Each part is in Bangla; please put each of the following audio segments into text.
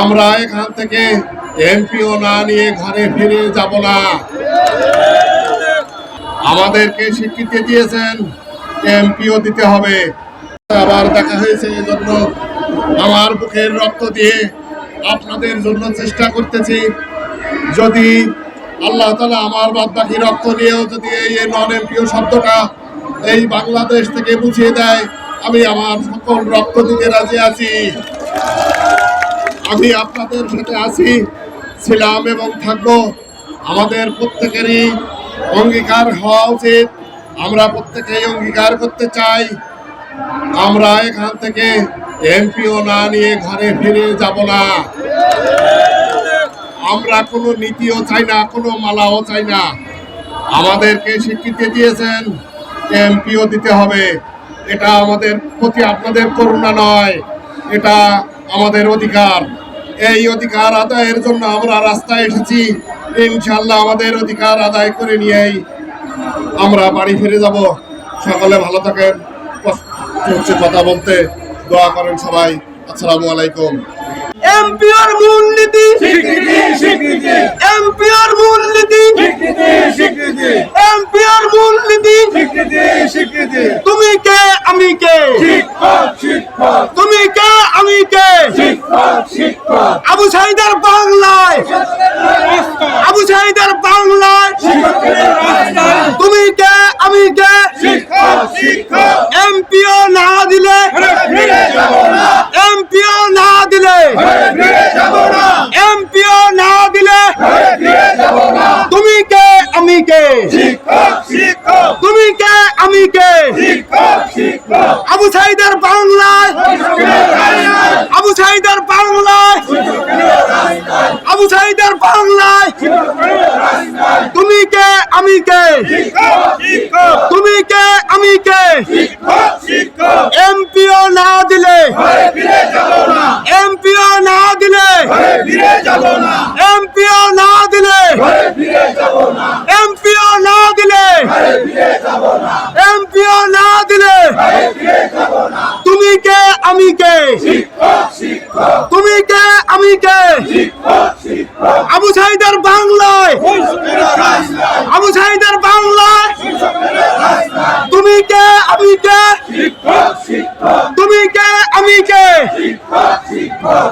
আমরা এখান থেকে এমপিও না নিয়ে ঘরে ফিরে যাব না। আমাদেরকে স্বীকৃতি দিয়েছেন, এমপিও দিতে হবে। আবার দেখা হয়েছে এজন্য আমার বুকের রক্ত দিয়ে আপনাদের জন্য চেষ্টা করতেছি। যদি আল্লাহ তালা আমার বাদ বাকি রক্ত নিয়েও যদি এই নন এমপিও শব্দটা এই বাংলাদেশ থেকে বুঝিয়ে দেয়, আমি আমার সকল রক্ত দিতে রাজি আছি। আমি আপনাদের সাথে আছি, ছিলাম এবং থাকব। আমাদের প্রত্যেকেরই অঙ্গীকার হওয়া উচিত। আমরা প্রত্যেকেই অঙ্গীকার করতে চাই। আমরা এখান থেকে এমপিও না নিয়ে ঘরে ফিরে যাব না। আমরা কোনো নীতিও চাই না, কোনো মালাও চাই না। আমাদেরকে স্বীকৃতি দিয়েছেন এমপিও দিতে হবে। এটা আমাদের প্রতি আপনাদের করুণা নয়। এটা আমাদের অধিকার। এই অধিকার আদায়ের জন্য আমরা রাস্তায় এসেছি। ইনশাল্লাহ আমাদের অধিকার আদায় করে নিয়েই আমরা বাড়ি ফিরে যাব। সকলে ভালো থাকেন। হচ্ছে কথা বলতে। দোয়া করেন সবাই। আসসালামু আলাইকুম। এমপিওর মূলনীতি। এমপিওর মূলনীতি স্বীকৃতি স্বীকৃতি এমপিওর মূলনীতি স্বীকৃতি স্বীকৃতি তুমি কে আমি কে শিক্ষক শিক্ষক তুমি কে আমি কে? শিক্ষক শিক্ষক আবু সাইদার বাংলায়। আবু সাইদার বাংলায়। তুমি কে? আমি কে? এমপিও না দিলে? এমপিও না দিলে? এমপিও না দিলে? তুমি কে? আমি কে? তুমি কে? আমি কে? আবু সাইদার বাংলায় আবু সাইদার বাংলায় আবু সাইদার বাংলায় তুমি কে আমি কে? তুমি কে? আমি কে? এমপিও না দিলে? এমপিও না দিলে? এমপিও না দিলে? এমপিও না দিলে? এমপিও না দিলে? তুমি কে? আমি কে? তুমি কে? আমি কে? আবু সাইদার বাংলায়। আবু সাইদার বাংলায়। তুমি কে, আমি কে? তুমি কে, আমি কে?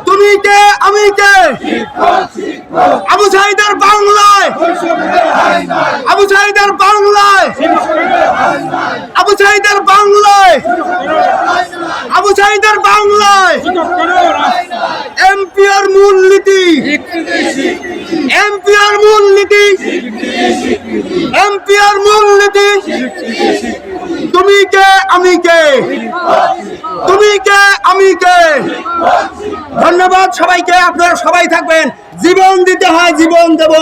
তুমি কে, আমি কে? আবু সাইদার বাংলায়। আবু সাইদার বাংলায়। আবু সাইদার বাংলায়। আবু সাইদার বাংলায়। এমপিআর মূলনীতি। এমপিআর মূলনীতি এমপিআর মূলনীতি। তুমি কে, আমি কে? তুমি কে, আমি কে? ধন্যবাদ সবাইকে, আপনারা সবাই থাকবেন। জীবন দিতে হয়, জীবন দেব।